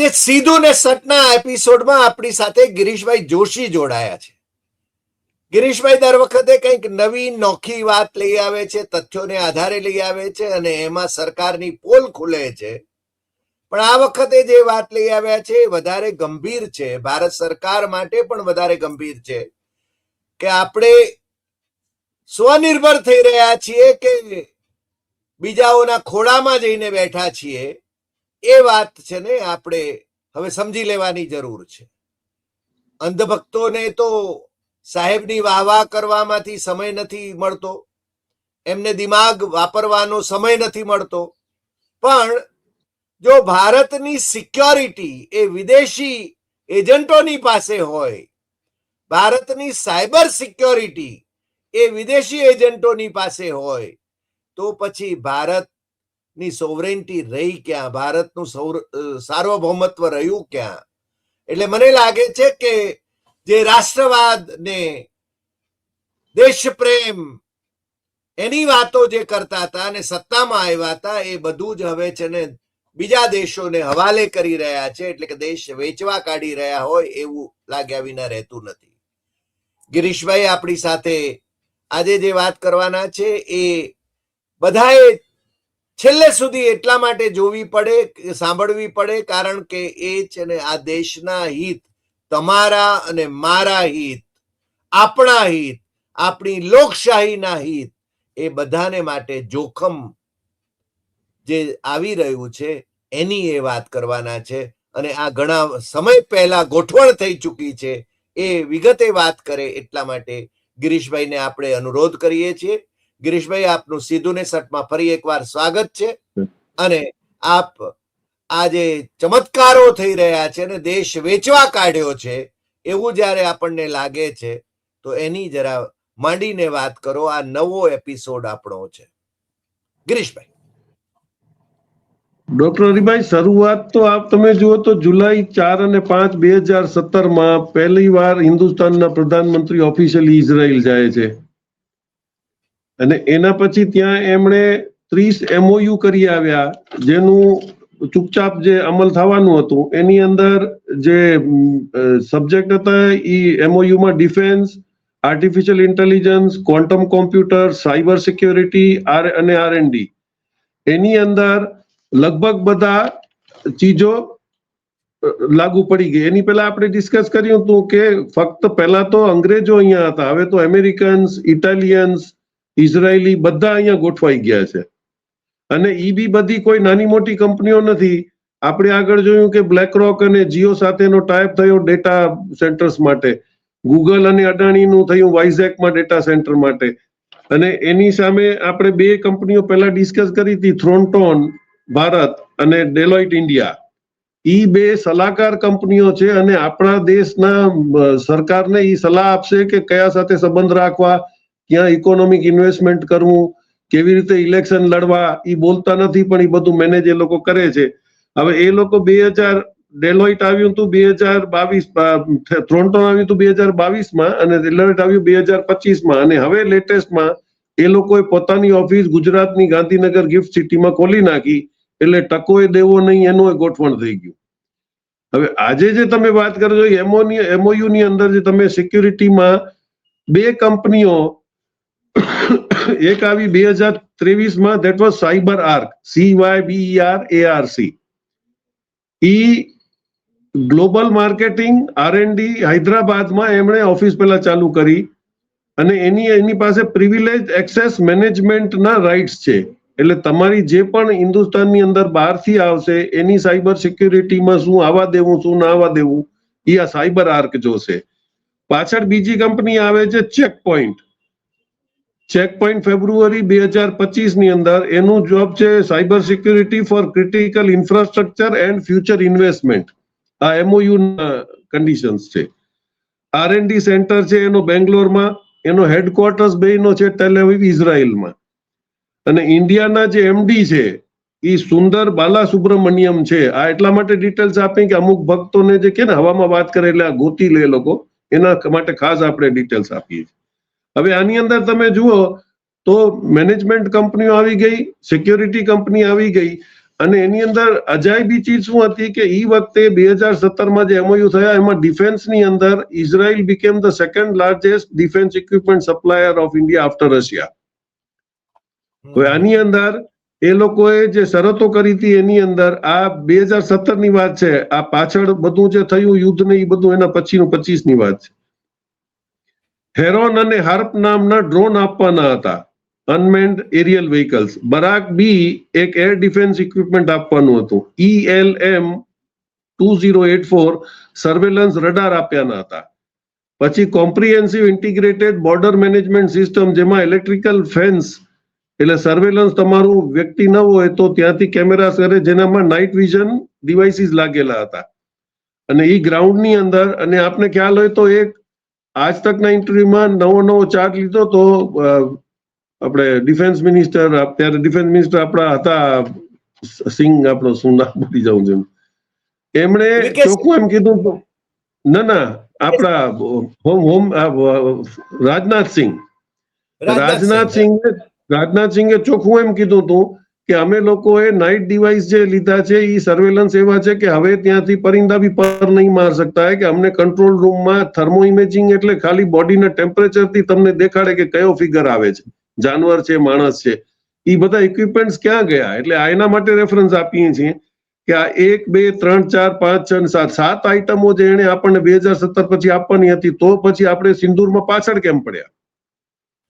આજે સીધું ને સટના એપિસોડમાં આપણી સાથે ગિરીશભાઈ જોશી જોડાયા છે. ગિરીશભાઈ દર વખતે કંઈક નવી નોખી વાત લઈ આવે છે, તથ્યોને આધારે લઈ આવે છે અને એમાં સરકારની પોલ ખુલે છે. પણ આ વખતે જે વાત લઈ આવ્યા છે એ વધારે ગંભીર છે. ભારત સરકાર માટે પણ વધારે ગંભીર છે કે આપણે સ્વનિર્ભર થઈ રહ્યા છીએ કે બીજાઓના ખોળામાં જઈને બેઠા છીએ. એ વાત છે ને આપણે હવે સમજી લેવાની જરૂર છે. અંધભક્તોને તો સાહેબની વાહ વાહ કરવામાંથી સમય નથી મળતો. એમને દિમાગ વાપરવાનો સમય નથી મળતો. પણ જો ભારતની સિક્યોરિટી એ વિદેશી એજન્ટોની પાસે હોય, ભારતની સાયબર સિક્યોરિટી એ વિદેશી એજન્ટોની પાસે હોય, તો પછી ભારતની સોવરેન્ટી રહી ક્યાં? ભારતનું સૌર- સાર્વભૌમત્વ રહ્યું ક્યાં? એટલે મને લાગે છે કે જે રાષ્ટ્રવાદ ને દેશ એની વાતો જે કરતા હતા અને સત્તામાં આવ્યા હતા, એ બધું જ હવે છે ને બીજા દેશોને હવાલે કરી રહ્યા છે, એટલે કે દેશ વેચવા કાઢી રહ્યા હોય એવું લાગ્યા વિના રહેતું નથી. ગિરીશભાઈ આપણી સાથે આજે જે વાત કરવાના છે, એ બધાએ છેલ્લે સુધી એટલા માટે જોવી પડે, સાંભળવી પડે, કારણ કે એ છે ને આ દેશના હિત, તમારા અને મારા હિત, આપણા હિત, આપણી લોકશાહીના હિત, એ બધાને માટે જોખમ જે આવી રહ્યું છે, એની એ વાત કરવાના છે. અને આ ઘણા સમય પહેલા ગોઠવણ થઈ ચૂકી છે. એ વિગતે વાત કરે એટલા માટે ગિરીશભાઈને આપણે અનુરોધ કરીએ છીએ. ગિરીશભાઈ, આપનું સીધું ને સટમાં ફરી એકવાર સ્વાગત છે. અને આપ આ જે ચમત્કારો થઈ રહ્યા છે અને દેશ વેચવા કાઢ્યો છે, એવું જ્યારે આપણને લાગે છે, તો એની જરા માંડીને વાત કરો, આ નવો એપિસોડ આપણો છે. ગિરીશભાઈ. ડોક્ટર હરિભાઈ, શરૂઆત તો આપ તમે જુઓ તો જુલાઈ ચાર અને પાંચ બે હજાર સત્તરમાં પહેલી વાર હિન્દુસ્તાનના પ્રધાનમંત્રી ઓફિશિયલી ઇઝરાયલ જાય છે. અને એના પછી ત્યાં એમણે ત્રીસ એમઓયુ કરી આવ્યા, જેનું ચૂપચાપ જે અમલ થવાનું હતું, એની અંદર જે સબ્જેક્ટ હતા એ એમઓયુમાં defence artificial intelligence quantum computer cyber security R અને આર ડી એની અંદર લગભગ બધા ચીજો લાગુ પડી ગઈ. એની પહેલા આપણે ડિસ્કસ કર્યું હતું કે ફક્ત પહેલા તો અંગ્રેજો અહીંયા હતા, હવે તો અમેરિકન્સ ઇટાલિયન્સ ઇઝરાયલી બધા અહીંયા ગોઠવાઈ ગયા છે. અને ઈ બી બધી કોઈ નાની મોટી કંપનીઓ નથી. આપણે આગળ જોયું કે બ્લેક રોક અને જીઓ સાથેનો ટાઈપ થયો ડેટા સેન્ટર્સ માટે. ગૂગલ અને અદાણીનું થયું વાઇઝેકમાં ડેટા સેન્ટર માટે. અને એની સામે આપણે બે કંપનીઓ પહેલા ડિસ્કસ કરી હતી થ્રોન્ટોન ભારત અને ડેલોઇટ ઇન્ડિયા ઈ બે સલાહકાર કંપનીઓ છે અને આપણા દેશના સરકારને ઈ સલાહ આપશે કે કયા સાથે સંબંધ રાખવા ક્યાં ઇકોનોમિક ઇન્વેસ્ટમેન્ટ કરવું, કેવી રીતે ઇલેક્શન લડવા એ બોલતા નથી, પણ એ બધું મેનેજ એ લોકો કરે છે. હવે એ લોકો બે હજાર ડેલોઇટ આવ્યું હતું બે હજાર બાવીસ થ્રોન્ટોન આવ્યું હતું બે હજાર બાવીસમાં અને ડેલોઇટ આવ્યું બે હજાર પચીસમાં. અને હવે લેટેસ્ટમાં એ લોકોએ પોતાની ઓફિસ ગુજરાતની ગાંધીનગર ગિફ્ટ સિટીમાં ખોલી નાખી, એટલે ટકોએ દેવો નહીં એનું એ ગોઠવણ થઈ ગયું. હવે આજે જે તમે વાત કરો છો એમઓની એમઓયુ ની અંદર જે તમે સિક્યુરિટીમાં બે કંપનીઓ એક આવી બે હજાર ત્રેવીસમાં that was cyber arc C Y B R A R C E global marketing R D હૈદરાબાદમાં એમણે ઓફિસ પહેલા ચાલુ કરી અને એની એની પાસે પ્રિવિલેજ એક્સેસ મેનેજમેન્ટના રાઇટ્સ છે. એટલે તમારી જે પણ હિન્દુસ્તાનની અંદર બહારથી આવશે, એની સાયબર સિક્યુરિટીમાં શું આવવા દેવું, શું ના આવવા દેવું એ આ સાયબર આર્ક જોશે પાછળ બીજી કંપની આવે છે ચેક પોઈન્ટ ચેક પોઈન્ટ ફેબ્રુઆરી બે હજાર પચીસની અંદર એનું જોબ છે cyber security for critical infrastructure and future investment આ એમઓયુ કન્ડિશન્સ છે. આર ડી સેન્ટર છે એનો બેંગ્લોરમાં, એનો હેડક્વાર્ટર્સ બેનો છે ટેલેવિવ ઇઝરાયલમાં. અને ઇન્ડિયાના જે એમડી છે એ સુંદર બાલા સુબ્રમણ્યમ છે. આ એટલા માટે ડિટેલ્સ આપી કે અમુક ભક્તોને જે કે ને હવામાં વાત કરે એટલે આ ગોતી લે લોકો. એના માટે ખાસ આપણે ડિટેલ્સ આપીએ છીએ. હવે આની અંદર તમે જુઓ તો મેનેજમેન્ટ કંપનીઓ આવી ગઈ સિક્યોરિટી કંપની આવી ગઈ અને એની અંદર અજાયબી ચીજ શું હતી કે એ વખતે બે હજાર સત્તરમાં જે એમઓયુ થયા એમાં ડિફેન્સની અંદર Israel became the second largest defence equipment supplier of India after Russia તો આની અંદર એ લોકોએ જે શરતો કરી હતી એની અંદર આ બે હજાર સત્તરની વાત છે આ પાછળ બધું જે થયું યુદ્ધ ને એ બધું એના પછીનું પચીસની વાત છે. હેરોન અને હાર્પ નામના ડ્રોન આપવાના હતા. Unmanned aerial vehicles Barak B એક એર ડિફેન્સ ઇક્વિપમેન્ટ આપવાનું હતું. ELM two zero eight four surveillance radar આપ્યાના હતા. પછી comprehensive integrated border management system જેમાં ઇલેક્ટ્રિકલ ફેન્સ એટલે સર્વેલન્સ તમારું વ્યક્તિ ન હોય તો ત્યાંથી કેમેરા કરે, જેનામાં નાઇટ વિઝન ડિવાઇસીસ લાગેલા હતા. અને એ ગ્રાઉન્ડની અંદર, અને આપને ખ્યાલ હોય તો એક આજ તકના ઇન્ટરવ્યુમાં નવો નવો ચાર્જ લીધો તો આપણે ડિફેન્સ મિનિસ્ટર ત્યારે ડિફેન્સ મિનિસ્ટર આપણા હતા સિંહ આપણો શું નામ ભૂલી જાઉં છું. એમણે ચોખ્ખું એમ કીધું ના ના આપણા હોમ હોમ રાજનાથસિંહ રાજનાથ સિંહ રાજનાથ સિંહે રાજનાથ સિંહે ચોખ્ખું એમ કીધું હતું કે અમે લોકોએ નાઇટ ડિવાઇસ જે લીધા છે એ સર્વેલન્સ એવા છે કે હવે ત્યાંથી પરિંદા બી પર નહીં માર શકતા. કે અમને કંટ્રોલ રૂમમાં થર્મો ઇમેજિંગ એટલે ખાલી બોડીના ટેમ્પરેચરથી તમને દેખાડે કે કયો ફિગર આવે છે. જાનવર છે, માણસ છે. એ બધા ઇક્વિપમેન્ટ્સ ક્યાં ગયા? એટલે આ એના માટે રેફરન્સ આપીએ છીએ કે આ એક, બે, ત્રણ, ચાર, પાંચ, છ સાત. સાત આઈટમો જે એને આપણને બે હજાર સત્તર પછી આપવાની હતી, તો પછી આપણે સિંદૂરમાં પાછળ કેમ પડ્યા?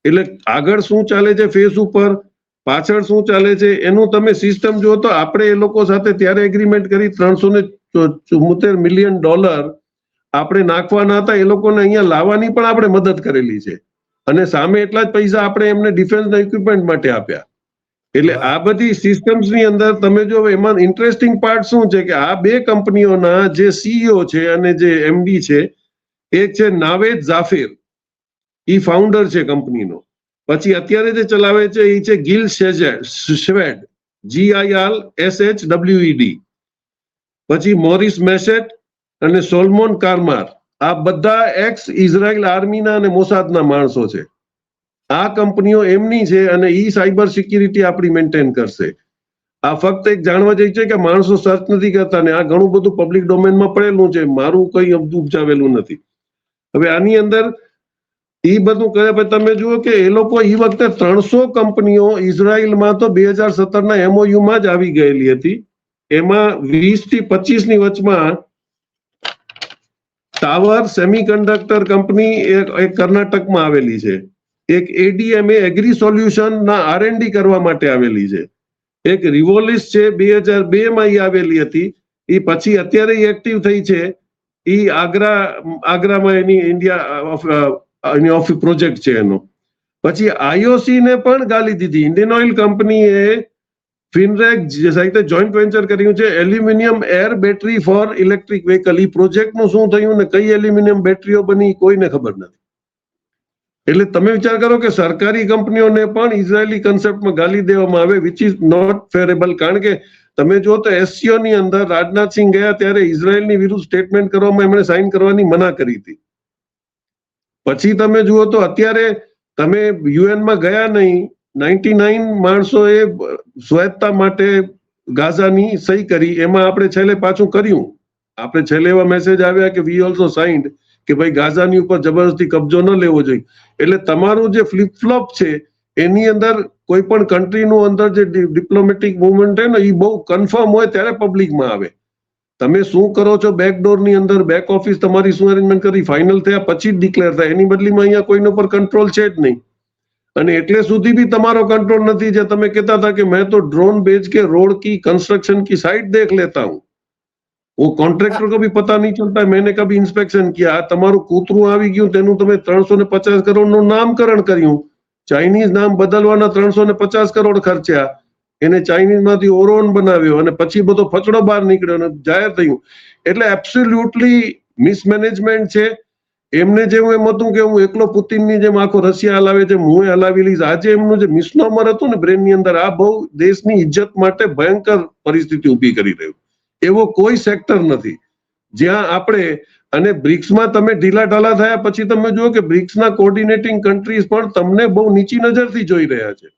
એટલે આગળ શું ચાલે છે ફેસ ઉપર? પાછળ શું ચાલે છે, એનું તમે સિસ્ટમ જુઓ તો આપણે એ લોકો સાથે ત્યારે એગ્રીમેન્ટ કરી ત્રણસો ને ચુમ્મોતેર મિલિયન ડોલર આપણે નાખવાના હતા, એ લોકોને અહીંયા લાવવાની પણ આપણે મદદ કરેલી છે. અને સામે એટલા જ પૈસા આપણે એમને ડિફેન્સના ઇક્વિપમેન્ટ માટે આપ્યા. એટલે આ બધી સિસ્ટમ્સની અંદર તમે જો એમાં ઇન્ટરેસ્ટિંગ પાર્ટ શું છે કે આ બે કંપનીઓના જે સીઈઓ છે અને જે એમડી છે એક છે નાવેદ ઝાફિર ઈ ફાઉન્ડર છે કંપનીનો. પછી અત્યારે જે ચલાવે છે એ છે Gil Shwed G I R S H W E D પછી મોરિસ મેસેટ અને સોલમોન કારમાર. આ બધા એક્સ ઇઝરાયલ આર્મીના અને મોસાદના માણસો છે. આ કંપનીઓ એમની છે અને ઈ સાયબર સિક્યુરિટી આપણી મેન્ટેન કરશે. આ ફક્ત એક જાણવા જઈ છે કે માણસો સર્ચ નથી કરતા ને આ ઘણું બધું પબ્લિક ડોમેનમાં પડેલું છે. મારું કઈ ઉપજાવેલું નથી. હવે આની અંદર એ બધું કર્યા પછી તમે જુઓ કે એ લોકો એ વખતે ત્રણસો કંપનીઓ ઇઝરાયલમાં તો બે હજાર સત્તરના એમઓયુમાં જ આવી ગયેલી હતી. એમાં વીસથી પચીસની વચમાં ટાવર સેમિકન્ડક્ટર કંપની એક કર્ણાટકમાં આવેલી છે. એક A D M agri solution ના આરએનડી કરવા માટે આવેલી છે. એક રિવોલિસ છે બે હજાર બે માં ઈ આવેલી હતી. એ પછી અત્યારે એક્ટિવ થઈ છે. એ આગ્રા, આગ્રામાં એની ઇન્ડિયા ઓફ પ્રોજેક્ટ છે એનો. પછી આઈઓસી ને પણ ગાલી દીધી. ઇન્ડિયન ઓઇલ કંપનીએ ફિનરેક જે સાથે જોઈન્ટ વેન્ચર કર્યું છે. Aluminium air battery for electric vehicle ઈ પ્રોજેક્ટનું શું થયું ને કઈ એલ્યુમિનિયમ બેટરીઓ બની, કોઈને ખબર નથી. એટલે તમે વિચાર કરો કે સરકારી કંપનીઓને પણ ઇઝરાયલી કન્સેપ્ટમાં ગાલી દેવામાં આવે વિચ ઇઝ નોટ ફેરેબલ કારણ કે તમે જો તો એસસીઓ ની અંદર રાજનાથસિંહ ગયા ત્યારે ઇઝરાયલની વિરુદ્ધ સ્ટેટમેન્ટ કરવામાં એમણે સાઇન કરવાની મના કરી હતી. પછી તમે જુઓ તો અત્યારે તમે યુએનમાં ગયા નહીં, નાઇન્ટી નાઇન માણસોએ સ્વાયત્તા માટે ગાઝાની સહી કરી. એમાં આપણે છેલ્લે પાછું કર્યું. આપણે છેલ્લે એવા મેસેજ આવ્યા કે વી ઓલ્સો સાઇન્ડ કે ભાઈ ગાઝાની ઉપર જબરદસ્તી કબજો ન લેવો જોઈએ. એટલે તમારું જે ફ્લિપ ફ્લોપ છે, એની અંદર કોઈ પણ કન્ટ્રીનું અંદર જે ડિપ્લોમેટિક મુવમેન્ટ છે ને એ બહુ કન્ફર્મ હોય ત્યારે પબ્લિકમાં આવે. તમે શું કરો છો બેકડોરની અંદર? બેક ઓફિસ તમારી શું અરેન્જમેન્ટ કરી? ફાઇનલ થયા પછી જ ડિક્લેર થાય. એની બદલીમાં અહીંયા કોઈનો પર કંટ્રોલ છે જ નહીં. અને એટલે સુધી બી તમારો કંટ્રોલ નથી. જે તમે કહેતા હતા કે મેં તો ડ્રોન બેચ કે રોડ કી કન્સ્ટ્રક્શન કી સાઇટ દેખ લેતા હું. वो कॉन्ट्रैक्टर को भी पता नहीं चलता मैंने कभी इंस्पेक्शन किया આ તમારું કૂતરું આવી ગયું. તેનું તમે ત્રણસો ને પચાસ કરોડનું નામકરણ કર્યું. ચાઇનીઝ નામ બદલવાના ત્રણસો ને પચાસ કરોડ ખર્ચ્યા. એને ચાઇનીઝમાંથી ઓરોન બનાવ્યો અને પછી બધો ફચડો બહાર નીકળ્યો અને જાહેર થયું. એટલે એબ્સોલ્યુટલી મિસમેનેજમેન્ટ છે. એમને જેવું એમ હતું કે હું એકલો પુતિનની જેમ આખો રશિયા હલાવે છે હું હલાવી લઈશ. આજે એમનું જે મિસનોમર હતું ને બ્રેનની અંદર, આ બહુ દેશની ઇજ્જત માટે ભયંકર પરિસ્થિતિ ઊભી કરી રહ્યું. એવો કોઈ સેક્ટર નથી. જ્યાં આપણે અને બ્રિક્સમાં તમે ઢીલા ઢાલા થયા પછી તમે જુઓ કે બ્રિક્સના કોર્ડિનેટિંગ કન્ટ્રીઝ પણ તમને બહુ નીચી નજરથી જોઈ રહ્યા છે.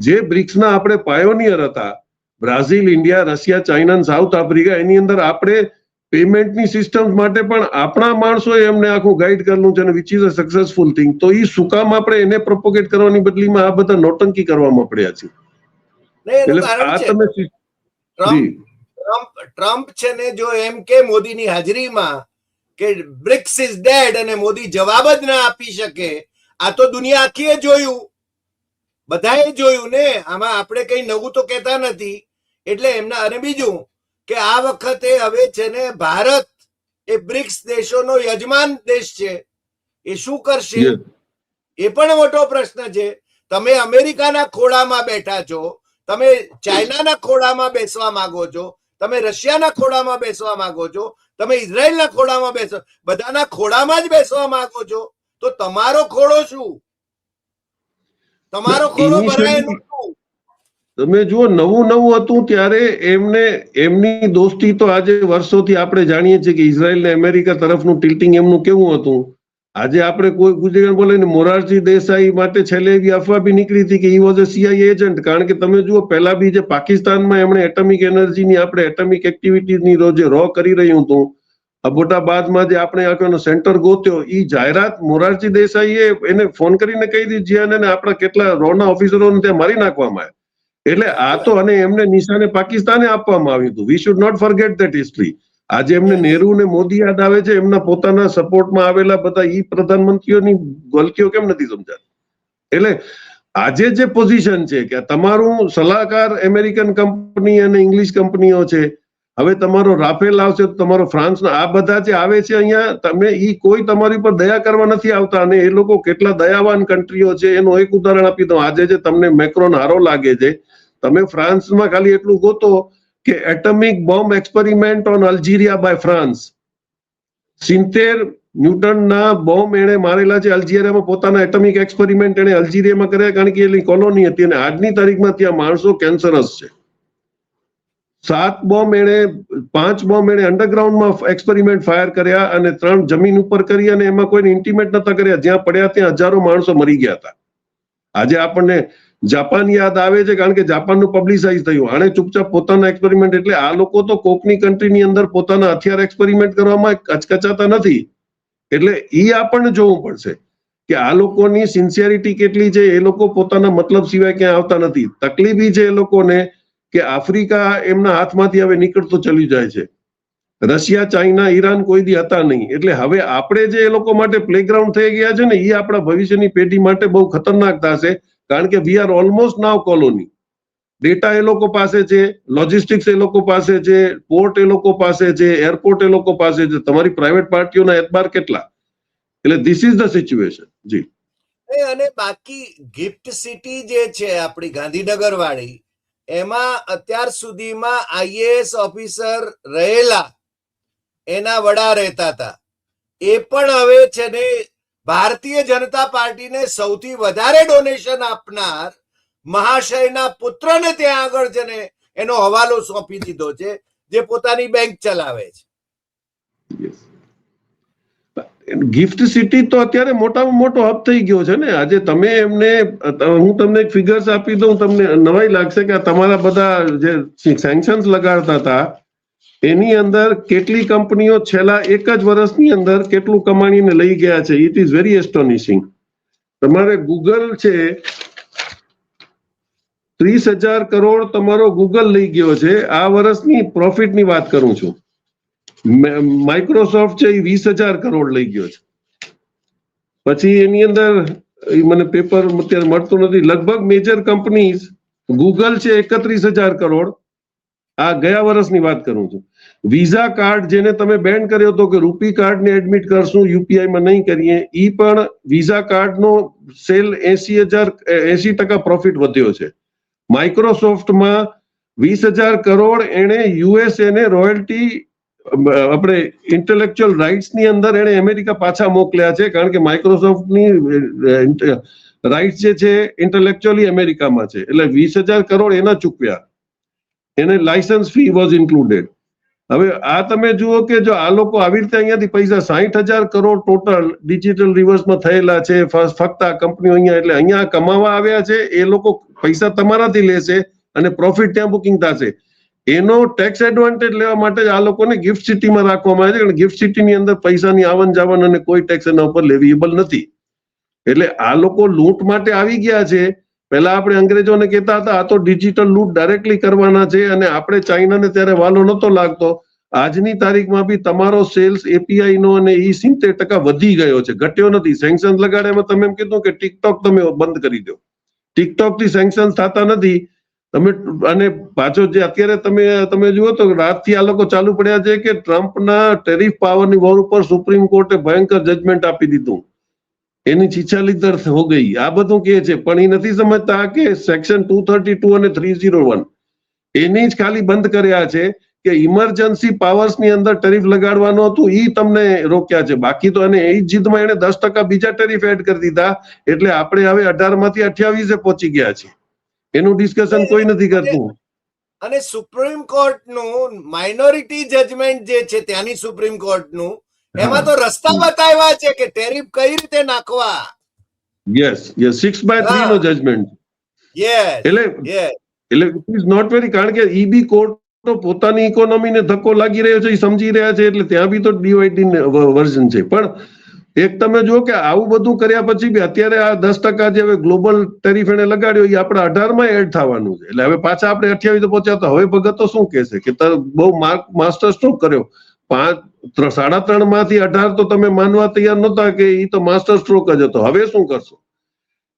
જે બ્રિક્સના આપણે પાયોનિયર હતા Brazil India Russia China South Africa એની અંદર આપણે પેમેન્ટની સિસ્ટમ માટે પણ આપણા માણસોએ એમને આખું ગાઈડ કરેલું છે અને which is a successful thing તો એ શું કામ આપણે એને પ્રોપોગેટ કરવાની બદલીમાં આ બધા નોટંકી કરવામાં પડ્યા છે. ને એટલે આ તમે ટ્રમ્પ ટ્રમ્પ છે ને જો એમ કે મોદીની હાજરીમાં કે બ્રિક્સ ઇઝ ડેડ અને મોદી જવાબ જ ના આપી શકે આ તો દુનિયા આખીએ જોયું. બધાએ જોયું ને આમાં આપણે કઈ નવું તો કહેતા નથી. એટલે એમના અને બીજું કે આ વખતે હવે છે ને ભારત એ બ્રિક્સ દેશોનો યજમાન દેશ છે. એ શું કરશે? એ પણ મોટો પ્રશ્ન છે. તમે અમેરિકાના ખોળામાં બેઠા છો તમે ચાઇનાના ખોળામાં બેસવા માંગો છો તમે રશિયાના ખોળામાં બેસવા માંગો છો તમે ઇઝરાયલના ખોળામાં બેસો બધાના ખોળામાં જ બેસવા માંગો છો. તો તમારો ખોળો શું? તમારો ખોરો તમે જુઓ નવું નવું હતું ત્યારે એમને એમની દોસ્તી તો આજે વર્ષોથી આપણે જાણીએ છીએ કે ઇઝરાયલ ને અમેરિકા તરફનું ટિલ્ટિંગ એમનું કેવું હતું? આજે આપણે કોઈ ગુજરાત બોલે ને મોરારજી દેસાઈ માટે છેલ્લે એવી અફવા બી નીકળી હતી કે he was a CI agent કારણ કે તમે જુઓ પહેલા બી જે પાકિસ્તાનમાં એમણે એટમિક એનર્જીની આપણે એટમિક એક્ટિવિટીની રોજે રો કરી રહ્યું હતું. અબોટાબાદમાં જે આપણે આખો સેન્ટર ગોત્યો એ જાહેરાત મોરારજી દેસાઈએ એને ફોન કરીને કહી દીધી, જ્યાં આપણા કેટલા રોના ઓફિસરોને ત્યાં મારી નાખવામાં આવ્યા. એટલે આ તો અને એમને નિશાને પાકિસ્તાને આપવામાં આવ્યું હતું. We should not forget that history આજે એમને નેહરુ ને મોદી યાદ આવે છે, એમના પોતાના સપોર્ટમાં આવેલા બધા ઈ પ્રધાનમંત્રીઓની ગલતીઓ કેમ નથી સમજાતી? એટલે આજે જે પોઝિશન છે કે તમારું સલાહકાર અમેરિકન કંપની અને ઇંગ્લિશ કંપનીઓ છે હવે તમારો રાફેલ આવશે તો તમારો ફ્રાન્સના આ બધા જે આવે છે અહીંયા, તમે એ કોઈ તમારી પર દયા કરવા નથી આવતા અને એ લોકો કેટલા દયાવાન કન્ટ્રીઓ છે, એનું એક ઉદાહરણ આપી દઉં. આજે જે તમને મેક્રોન હારો લાગે છે, તમે ફ્રાન્સમાં ખાલી એટલું ગોતો કે atomic bomb experiment on Algeria by France. સિત્તેર ન્યૂટનના બોમ્બ એણે મારેલા છે, અલ્જીરિયામાં પોતાના એટમિક એક્સપેરિમેન્ટ એણે અલ્જીરિયામાં કર્યા, કારણ કે એની કોલોની હતી અને આજની તારીખમાં ત્યાં માણસો કેન્સરસ છે. સાત બોમ્બ એણે, પાંચ બોમ્બ એણે અંડરગ્રાઉન્ડમાં એક્સપેરિમેન્ટ ફાયર કર્યા અને ત્રણ જમીન ઉપર કરી અને એમાં કોઈને ઇન્ટિમેટ નતા કર્યા. જ્યાં પડ્યા ત્યાં હજારો માણસો મરી ગયા હતા. આજે આપણને જાપાન યાદ આવે છે કારણ કે જાપાનનું પબ્લિસાઇઝ થયું. આણે ચૂપચાપ પોતાના એક્સપેરિમેન્ટ એટલે આ લોકો તો કોકની કન્ટ્રીની અંદર પોતાના હથિયાર એક્સપેરિમેન્ટ કરવામાં કચકચાતા નથી. એટલે એ આપણને જોવું પડશે કે આ લોકોની સિન્સિયરિટી કેટલી છે, એ લોકો પોતાના મતલબ સિવાય ક્યાં આવતા નથી. તકલીફ છે એ લોકોને કે આફ્રિકા એમના હાથમાંથી હવે નીકળતો ચલી જાય છે. રશિયા, ચાઇના, ઈરાન કોઈ દી હતા નહીં. એટલે હવે આપણે જે એ લોકો માટે પ્લેગ્રાઉન્ડ થઈ ગયા છે ને એ આપણા ભવિષ્યની પેઢી માટે બહુ ખતરનાક થશે. કારણ કે we are almost now colony data એ લોકો પાસે છે લોજિસ્ટિક્સ એ લોકો પાસે છે પોર્ટ એ લોકો પાસે છે એરપોર્ટ એ લોકો પાસે છે. તમારી પ્રાઇવેટ પાર્ટીઓના એતબાર કેટલા? એટલે this is the situation ji. અને બાકી ગિફ્ટ સિટી જે છે આપણી ગાંધીનગર વાળી એમાં અત્યાર સુધીમાં આઈએએસ ઓફિસર રહેલા, એના વડા રહેતા હતા. એ પણ હવે છે ને, ભારતીય જનતા પાર્ટીને સૌથી વધારે ડોનેશન આપનાર મહાશયના પુત્રને ત્યાં આગળ છે ને, એનો હવાલો સોંપી દીધો છે, જે પોતાની બેંક ચલાવે છે. ગિફ્ટ સિટી તો અત્યારે મોટામાં મોટો હબ થઈ ગયો છે ને. આજે તમે એમને હું તમને એક ફિગર્સ આપી દઉં, તમને નવાઈ લાગશે કે તમારા બધા જે સેન્કશન્સ લગાડતા હતા, એની અંદર કેટલી કંપનીઓ છેલ્લા એક જ વર્ષની અંદર કેટલું કમાણીને લઈ ગયા છે. ઇટ ઇઝ વેરી એસ્ટોનિશિંગ તમારે ગૂગલ છે, ત્રીસ હજાર કરોડ તમારો ગૂગલ લઈ ગયો છે. આ વર્ષની પ્રોફિટની વાત કરું છું. માઇક્રોસોફ્ટ છે, એ વીસ હજાર કરોડ લઈ ગયો છે. પછી એની અંદર મને પેપર અત્યારે મળતું નથી. લગભગ મેજર કંપનીઝ ગૂગલ છે, એકત્રીસ હજાર કરોડ. આ ગયા વર્ષની વાત કરું છું. વિઝા કાર્ડ જેને તમે બેન કર્યો હતો કે રૂપી કાર્ડને એડમિટ કરશું યુપીઆઈમાં નહીં કરીએ એ પણ વિઝા કાર્ડનો સેલ એસી હજાર એસી ટકા પ્રોફિટ વધ્યો છે. માઇક્રોસોફ્ટમાં વીસ હજાર કરોડ, એણે યુએસએ ને રોયલ્ટી આપણે ઇન્ટેલેક્ચ્યુઅલ રાઇટ્સની અંદર એને અમેરિકા પાછા મોકલ્યા છે, કારણ કે માઇક્રોસોફ્ટની રાઇટ્સ જે છે ઇન્ટેલેક્ચ્યુઅલી અમેરિકામાં છે. એટલે વીસ હજાર કરોડ એના ચૂકવ્યા. એને લાયસન્સ ફી વોઝ ઇન્ક્લુડેડ હવે આ તમે જુઓ કે જો આ લોકો આવી રીતે અહીંયાથી પૈસા સાહીઠ હજાર કરોડ ટોટલ ડિજિટલ રિવર્સમાં થયેલા છે ફક્ત આ કંપનીઓ અહીંયા એટલે અહીંયા કમાવા આવ્યા છે, એ લોકો પૈસા તમારાથી લેશે અને પ્રોફિટ ત્યાં બુકિંગ થશે. એનો ટેક્સ એડવાન્ટેજ લેવા માટે જ આ લોકોને ગિફ્ટ સિટીમાં રાખવામાં આવે છે. કારણ ગિફ્ટ સિટીની અંદર પૈસાની આવન જાવન અને કોઈ ટેક્સ એના ઉપર લેવીએબલ નથી. એટલે આ લોકો લૂંટ માટે આવી ગયા છે. પહેલા આપણે અંગ્રેજોને કહેતા હતા, આ તો ડિજિટલ લૂંટ ડાયરેક્ટલી કરવાના છે અને આપણે ચાઇનાને ત્યારે વાલો નહોતો લાગતો. આજની તારીખમાં બી તમારો સેલ્સ એપીઆઈ નો અને ઈ સિત્તેર ટકા વધી ગયો છે. ઘટ્યો નથી. સેન્કશન લગાડ્યામાં તમે એમ કીધું કે ટિકટોક તમે બંધ કરી દો. ટિકટોકથી સેન્કશન થતા નથી. તમે અને પાછો જે અત્યારે તમે તમે જુઓ તો રાતથી આ લોકો ચાલુ પડ્યા છે કે ટ્રમ્પના ટેરિફ પાવરની વોર ઉપર સુપ્રીમ કોર્ટે ભયંકર જજમેન્ટ આપી દીધું. એની છીછાલી દર હો ગઈ. આ બધું કે છે, પણ એ નથી સમજતા કે સેક્શન ટુ થર્ટી ટુ અને થ્રી ઝીરો વન એની જ ખાલી બંધ કર્યા છે કે ઇમરજન્સી પાવર્સની અંદર ટેરિફ લગાડવાનું હતું એ તમને રોક્યા છે. બાકી તો અને એ જ જીદમાં એને દસ ટકા બીજા ટેરિફ એડ કરી દીધા. એટલે આપણે હવે અઢારમાંથી અઠ્યાવીસે પહોંચી ગયા છે એનું ડિસ્કશન કોઈ નથી કરતું. અને સુપ્રીમ કોર્ટનું માઇનોરિટી જજમેન્ટ જે છે ત્યાંની સુપ્રીમ કોર્ટનું એમાં તો રસ્તા બતાવ્યા છે કે ટેરિફ કઈ રીતે નાખવા. Yes yes six by three no judgement એટલે એટલે ઇઝ નોટ વેરી કારણ કે ઈ બી કોર્ટ પોતાની ઇકોનોમીને ધક્કો લાગી રહ્યો છે એ સમજી રહ્યા છે એટલે ત્યાં બી તો ડિવાઇડિંગ વર્ઝન છે. પણ એક તમે જુઓ કે આવું બધું કર્યા પછી બી અત્યારે આ દસ ટકા જે હવે ગ્લોબલ ટેરિફ એને લગાડ્યો એ આપણે અઢારમાં એડ થવાનું છે. એટલે હવે પાછા આપણે અઠ્યાવીસ પહોંચ્યા તો હવે તો શું કહેશે કે બહુ માર્ક માસ્ટર શું કર્યો. પાંચ સાડા ત્રણમાંથી અઢાર તો તમે માનવા તૈયાર નહોતા કે એ તો માસ્ટર સ્ટ્રોક જ હતો. હવે શું કરશો?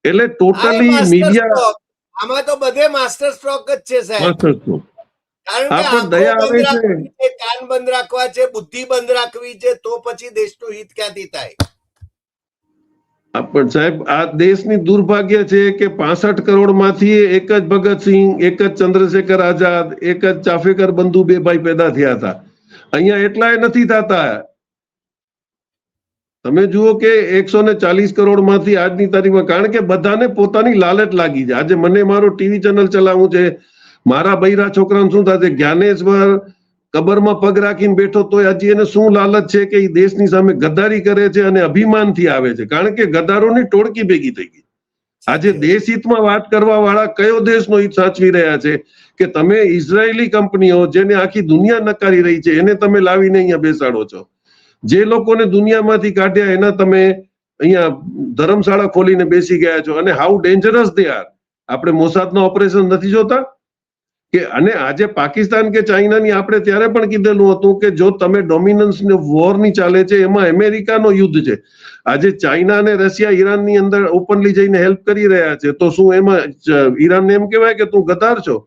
એટલે ટોટલી મીડિયા આમાં તો બધે માસ્ટર સ્ટ્રોક જ છે સાહેબ. માસ્ટર સ્ટ્રોક કારણ કે દયા આવે છે. કાન બંધ રાખવા છે બુદ્ધિ બંધ રાખવી છે તો પછી દેશનું હિત ક્યાંથી થાય? પણ સાહેબ આ દેશની દુર્ભાગ્ય છે કે પાસઠ કરોડમાંથી એક જ ભગતસિંહ એક જ ચંદ્રશેખર આઝાદ એક જ ચાફેકર બંધુ બે ભાઈ પેદા થયા હતા. અહીંયા એટલાય નથી થતા. તમે જુઓ કે એકસો ને ચાલીસ કરોડમાંથી આજની તારીખમાં કારણ કે બધાને પોતાની લાલચ લાગી છે. આજે મને મારો ટીવી ચેનલ ચલાવવું છે મારા બૈરા છોકરાને શું થશે? જ્ઞાનેશ્વર કબરમાં પગ રાખીને બેઠો તોય હજી એને શું લાલચ છે કે એ દેશની સામે ગદ્દારી કરે છે અને અભિમાનથી આવે છે? કારણ કે ગદ્દારોની ટોળકી ભેગી થઈ ગઈ. આજે દેશ હિતમાં વાત કરવા વાળા કયો દેશનો હિત સાચવી રહ્યા છે? કે તમે ઇઝરાયેલી કંપનીઓ જેને આખી દુનિયા નકારી રહી છે એને તમે લાવીને અહીંયા બેસાડો છો? જે લોકોને દુનિયામાંથી કાઢ્યા એના તમે અહીંયા ધર્મશાળા ખોલીને બેસી ગયા છો. અને હાઉ ડેન્જરસ દે આર આપણે મોસાદનો ઓપરેશન નથી જોતા? કે અને આજે પાકિસ્તાન કે ચાઇનાની આપણે ત્યારે પણ કીધેલું હતું કે જો તમે ડોમિનન્સ ને વોરની ચાલે છે, એમાં અમેરિકાનો યુદ્ધ છે. આજે ચાઇના અને રશિયા ઈરાનની અંદર ઓપનલી જઈને હેલ્પ કરી રહ્યા છે, તો શું એમાં ઈરાનને એમ કહેવાય કે તું ગદાર છો?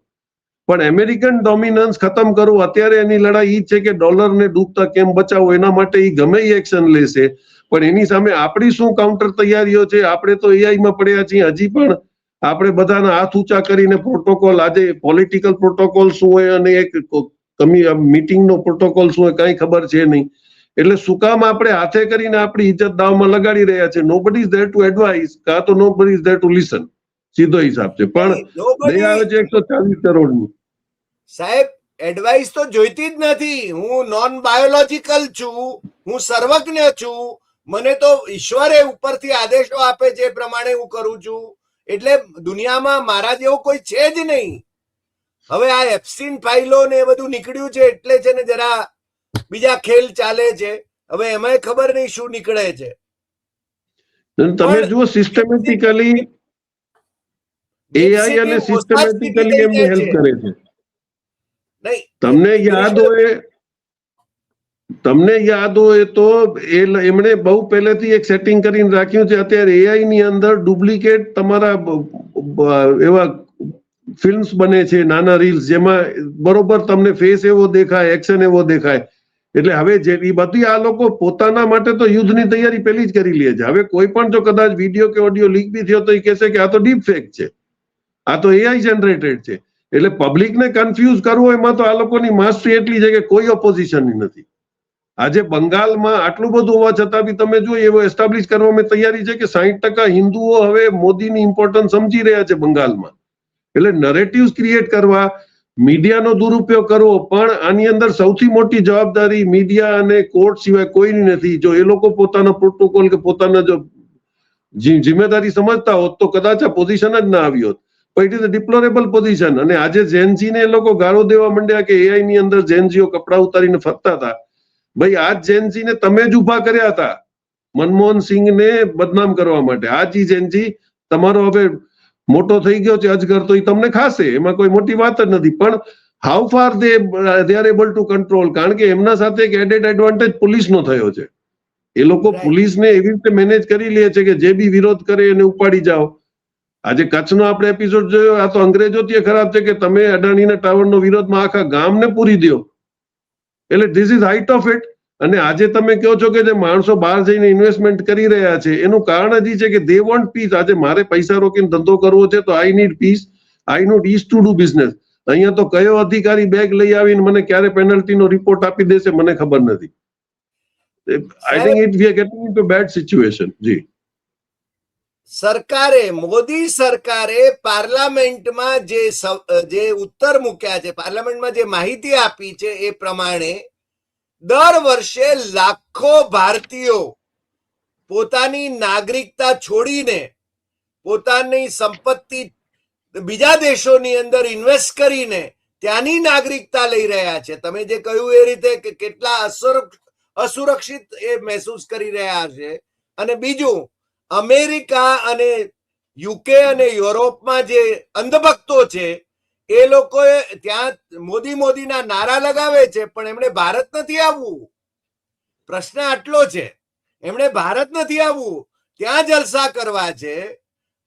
પણ અમેરિકન ડોમિનન્સ ખતમ કરવું અત્યારે એની લડાઈ ઈ છે કે ડોલરને ડૂબતા કેમ બચાવવો એના માટે એ ગમે એ એક્શન લેશે. પણ એની સામે આપણી શું કાઉન્ટર તૈયારીઓ છે, આપણે તો એઆઈ માં પડ્યા છીએ, હજી પણ આપણે બધાના હાથ ઊંચા કરીને પ્રોટોકોલ આજે પોલિટિકલ પ્રોટોકોલ શું હોય અને એક કમી મીટિંગનો પ્રોટોકોલ શું હોય કઈ ખબર છે નહીં. એટલે શું કામ આપણે હાથે કરીને આપણી ઇજ્જત દાવમાં લગાડી રહ્યા છે? નો બડી ઇઝ ધેર ટુ એડવાઇસ કાં તો નો બડી ઇઝ ધેર ટુ લિસન સીધો હિસાબ છે. પણ દયા આવે છે એકસો ચાલીસ કરોડની. સાહેબ એડવાઇસ તો જોઈતી જ નથી. હું નોન બાયોલોજીકલ છું હું સર્વજ્ઞ છું. મને તો ઈશ્વરે ઉપરથી આદેશો આપે છે એ પ્રમાણે હું કરું છું. એટલે દુનિયામાં મારા જેવો કોઈ છે જ નહીં. હવે આ એપ્સિન ફાઇલો ને એ બધું નીકળ્યું છે એટલે છે ને જરા બીજા ખેલ ચાલે છે. હવે એમાંય ખબર નહીં શું નીકળે છે. તમે જુઓ સિસ્ટમેટિકલી એઆઈ અને સિસ્ટમેટિકલી એમને હેલ્પ કરે છે. નહીં. તમને યાદ હોય તમને યાદ હોય તો એ એમણે બહુ પહેલેથી એક સેટિંગ કરીને રાખ્યું છે. અત્યારે એઆઈ ની અંદર ડુપ્લિકેટ તમારા એવા ફિલ્મ્સ બને છે, નાના રીલ્સ જેમાં બરોબર તમને ફેસ એવો દેખાય એક્શન એવો દેખાય. એટલે હવે જે એ બધી આ લોકો પોતાના માટે તો યુદ્ધની તૈયારી પહેલી જ કરી લે છે. હવે કોઈ પણ જો કદાચ વીડિયો કે ઓડિયો લીક બી થયો તો એ કહેશે કે આ તો ડીપ ફેક છે. આ તો એઆઈ જનરેટેડ છે. એટલે પબ્લિકને કન્ફ્યુઝ કરવું એમાં તો આ લોકોની માસ્ટરી એટલી છે કે કોઈ ઓપોઝિશનની નથી. આજે બંગાળમાં આટલું બધું હોવા છતાં બી તમે જો એવો એસ્ટાબ્લિશ કરવામાં તૈયારી છે કે સાહીઠ ટકા હિન્દુઓ હવે મોદીની ઇમ્પોર્ટન્સ સમજી રહ્યા છે બંગાળમાં એટલે નરેટિવ્સ ક્રિએટ કરવા, મીડિયાનો દુરુપયોગ કરવો, પણ આની અંદર સૌથી મોટી જવાબદારી મીડિયા અને કોર્ટ સિવાય કોઈની નથી. જો એ લોકો પોતાનો પ્રોટોકોલ કે પોતાના જો જિમ્મેદારી સમજતા હોત તો કદાચ આ પોઝિશન જ ના આવી હોત. પણ it is a deplorable position અને આજે જેનજી ને એ લોકો ગાળો દેવા માંડ્યા કે એઆઈ ની અંદર જેનજીઓ કપડા ઉતારીને ફરતા હતા. ભાઈ આ જેનજી ને તમે જ ઊભા કર્યા હતા. મનમોહન સિંહ ને બદનામ કરવા માટે. આ જી જેનજી તમારો હવે મોટો થઈ ગયો છે અજગર તો એ તમને ખાશે. એમાં કોઈ મોટી વાત જ નથી. પણ how far they they are able to control કારણ કે એમના સાથે એક એડેડ એડવાન્ટેજ પોલીસનો થયો છે. એ લોકો પોલીસને એવી રીતે મેનેજ કરી લે છે કે જે બી વિરોધ કરે એને ઉપાડી જાઓ. આજે કચ્છનો આપણે એપિસોડ જોયો આ તો અંગ્રેજોથી ખરાબ છે કે તમે અડાણીના ટાવરનો વિરોધમાં આખા ગામને પૂરી દો એટલે this is height of it અને આજે તમે કહો છો કે જે માણસો બહાર જઈને ઇન્વેસ્ટમેન્ટ કરી રહ્યા છે એનું કારણ જ ઈ છે કે દે વોન્ટ પીસ આજે મારે પૈસા રોકીને ધંધો કરવો છે તો I need peace I not is to do business અહીંયા તો કયો અધિકારી બેગ લઈ આવીને મને ક્યારે પેનલ્ટીનો રિપોર્ટ આપી દેશે મને ખબર નથી. I think it we are getting into bad situation ji. સરકારે, મોદી સરકારે પાર્લામેન્ટમાં જે જે ઉત્તર મૂક્યા છે, પાર્લામેન્ટમાં જે માહિતી આપી છે એ પ્રમાણે દર વર્ષે લાખો ભારતીયો પોતાની નાગરિકતા છોડીને પોતાની સંપત્તિ બીજા દેશોની અંદર ઇન્વેસ્ટ કરીને ત્યાંની નાગરિકતા લઈ રહ્યા છે. તમે જે કહ્યું એ રીતે કે કેટલા અસુરક્ષ અસુરક્ષિત એ મહેસૂસ કરી રહ્યા છે. અને બીજું અમેરિકા અને યુકે અને યુરોપમાં જે અંધભક્તો છે, એ લોકોએ ત્યાં મોદી મોદીના નારા લગાવે છે, પણ એમણે ભારત નથી આવવું. પ્રશ્ન આટલો છે, એમણે ભારત નથી આવવું. ત્યાં જલસા કરવા છે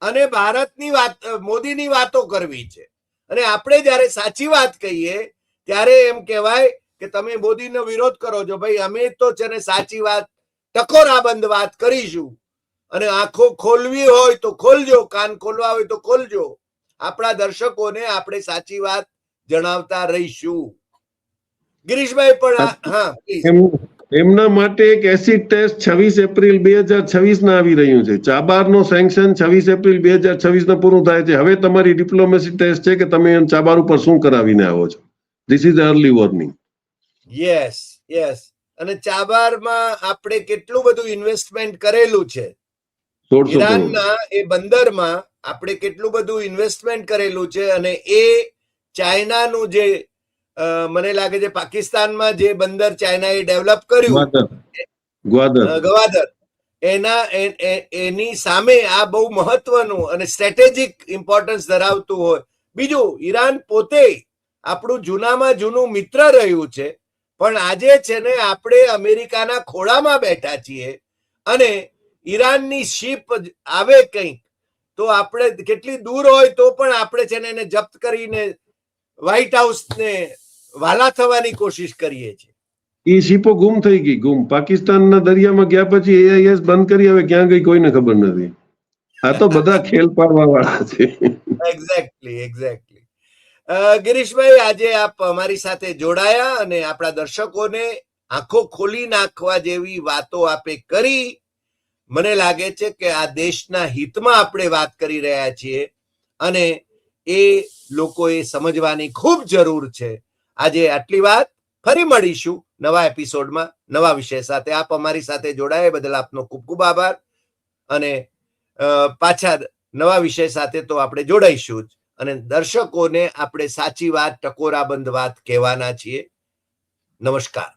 અને ભારતની વાત, મોદીની વાતો કરવી છે. અને આપણે જ્યારે સાચી વાત કહીએ, ત્યારે એમ કહેવાય કે તમે મોદીનો વિરોધ કરો છો, ભાઈ, અમે તો છે ને સાચી વાત, ટકોરાબંધ વાત કરીશું. અને આંખો ખોલવી હોય તો ખોલજો કાન ખોલવા હોય તો ખોલજો. આપણા દર્શકોને આપણે સાચી વાત જણાવતા રહીશું. ગિરીશભાઈ પણ હા. એમના માટે એક એસિડ ટેસ્ટ છવ્વીસ એપ્રિલ બે હજાર છવ્વીસ ના આવી રહ્યું છે. ચાબારનો સેન્કશન છવ્વીસ એપ્રિલ બે હજાર છવ્વીસ ના પૂરું થાય છે. હવે તમારી ડિપ્લોમેસી ટેસ્ટ છે કે તમે ચાબાર ઉપર શું કરાવીને આવો છો? This is early warning yes yes અને ચાબારમાં આપણે કેટલું બધું ઇન્વેસ્ટમેન્ટ કરેલું છે? ઈરાનના એ બંદરમાં આપણે કેટલું બધું ઇન્વેસ્ટમેન્ટ કરેલું છે અને એ ચાઇનાનું જે મને લાગે છે પાકિસ્તાનમાં જે બંદર ચાઇનાએ ડેવલપ કર્યું ગ્વાદર. એના એની સામે આ બહુ મહત્વનું અને સ્ટ્રેટેજિક ઇમ્પોર્ટન્સ ધરાવતું હોય. બીજું ઈરાન પોતે આપણું જૂનામાં જૂનું મિત્ર રહ્યું છે પણ આજે છે ને આપણે અમેરિકાના ખોળામાં બેઠા છીએ અને ઈરાનની શિપ આવે કંઈક તો આપણે કેટલી દૂર હોય તો પણ આપણે છે ને એને જપ્ત કરીને વ્હાઈટ હાઉસને વાલા થવાની કોશિશ કરીએ છીએ. એ શિપો ગુમ થઈ ગઈ ગુમ. પાકિસ્તાનના દરિયામાં ગયા પછી એઆઈએસ બંધ કરી હવે ક્યાં ગઈ કોઈને ખબર નથી. આ તો બધા ખેલ પાડવા વાળા છે એક્ઝેક્ટલી એક્ઝેક્ટલી ગિરીશભાઈ આજે આપ અમારી સાથે જોડાયા અને આપણા દર્શકોને આંખો ખોલી નાખવા જેવી વાતો આપે કરી. મને લાગે છે કે આ દેશના હિતમાં આપણે વાત કરી રહ્યા છીએ અને એ લોકોએ સમજવાની ખૂબ જરૂર છે. આજે આટલી વાત, ફરી મળીશું નવા એપિસોડમાં. નવા વિષય સાથે આપ અમારી સાથે જોડાયા. બદલ આપનો ખૂબ ખૂબ આભાર. અને પાછા નવા વિષય સાથે તો આપણે જોડાઈશું જ. અને દર્શકોને આપણે સાચી વાત, ટકોરાબંધ વાત કહેવાના છીએ. નમસ્કાર.